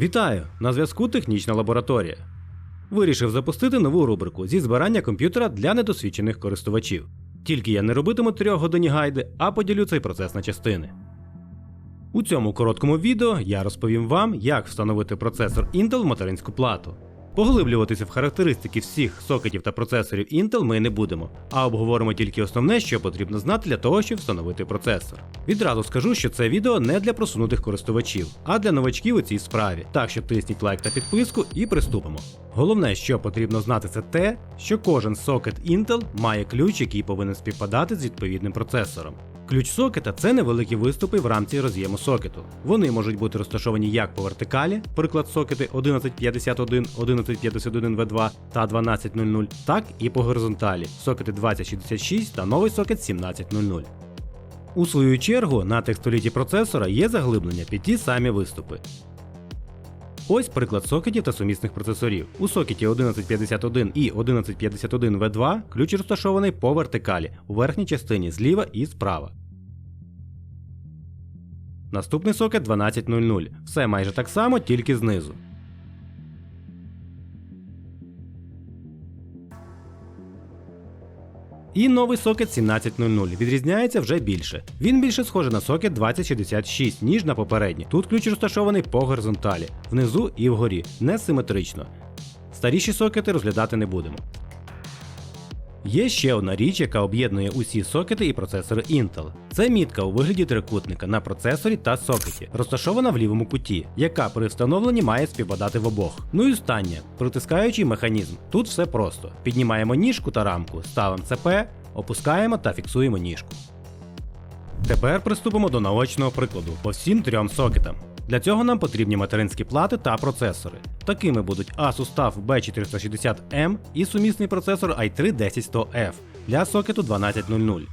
Вітаю! На зв'язку технічна лабораторія. Вирішив запустити нову рубрику зі збирання комп'ютера для недосвідчених користувачів. Тільки я не робитиму трьохгодинні гайди, а поділю цей процес на частини. У цьому короткому відео я розповім вам, як встановити процесор Intel в материнську плату. Поглиблюватися в характеристики всіх сокетів та процесорів Intel ми не будемо, а обговоримо тільки основне, що потрібно знати для того, щоб встановити процесор. Відразу скажу, що це відео не для просунутих користувачів, а для новачків у цій справі. Так що тисніть лайк та підписку і приступимо. Головне, що потрібно знати, це те, що кожен сокет Intel має ключ, який повинен співпадати з відповідним процесором. Ключ сокета це невеликі виступи в рамці роз'єму сокету. Вони можуть бути розташовані як по вертикалі, приклад сокети 1151, 1151 V2 та 1200, так і по горизонталі сокети 2066 та новий сокет 1700. У свою чергу на текстоліті процесора є заглиблення під ті самі виступи. Ось приклад сокетів та сумісних процесорів. У сокеті 1151 і 1151 V2 ключ розташований по вертикалі у верхній частині зліва і справа. Наступний сокет 1200. Все майже так само, тільки знизу. І новий сокет 1700 відрізняється вже більше. Він більше схожий на сокет 2066, ніж на попередній. Тут ключ розташований по горизонталі, внизу і вгорі, не симетрично. Старіші сокети розглядати не будемо. Є ще одна річ, яка об'єднує усі сокети і процесори Intel. Це мітка у вигляді трикутника на процесорі та сокеті, розташована в лівому куті, яка при встановленні має співпадати в обох. Ну і останнє притискаючий механізм. Тут все просто: піднімаємо ніжку та рамку, ставимо ЦП, опускаємо та фіксуємо ніжку. Тепер приступимо до наочного прикладу по всім трьом сокетам. Для цього нам потрібні материнські плати та процесори. Такими будуть Asus TUF B460M і сумісний процесор i3-10100F для сокету 1200.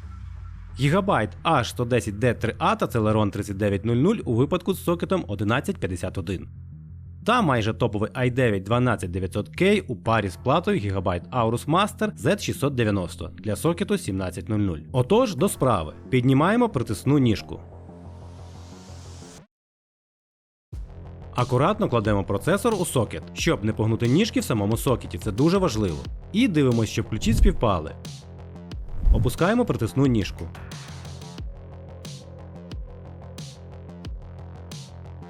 Гігабайт H110D3A та Celeron 3900 у випадку з сокетом 1151. Та майже топовий i9 12900K у парі з платою Gigabyte Aorus Master Z690 для сокету 1700. Отож, до справи. Піднімаємо притисну ніжку. Акуратно кладемо процесор у сокет, щоб не погнути ніжки в самому сокеті, це дуже важливо. І дивимося, щоб ключі співпали. Опускаємо притисну ніжку.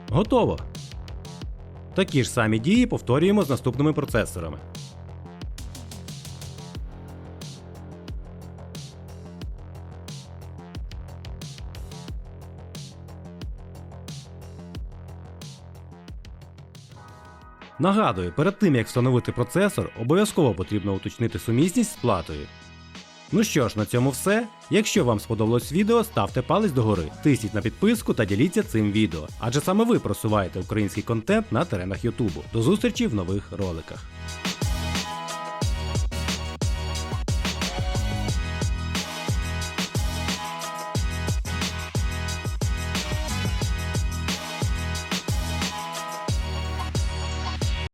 Готово. Такі ж самі дії повторюємо з наступними процесорами. Нагадую, перед тим як встановити процесор, обов'язково потрібно уточнити сумісність з платою. Ну що ж, на цьому все. Якщо вам сподобалось відео, ставте палець догори, тисніть на підписку та діліться цим відео, адже саме ви просуваєте український контент на теренах Ютубу. До зустрічі в нових роликах.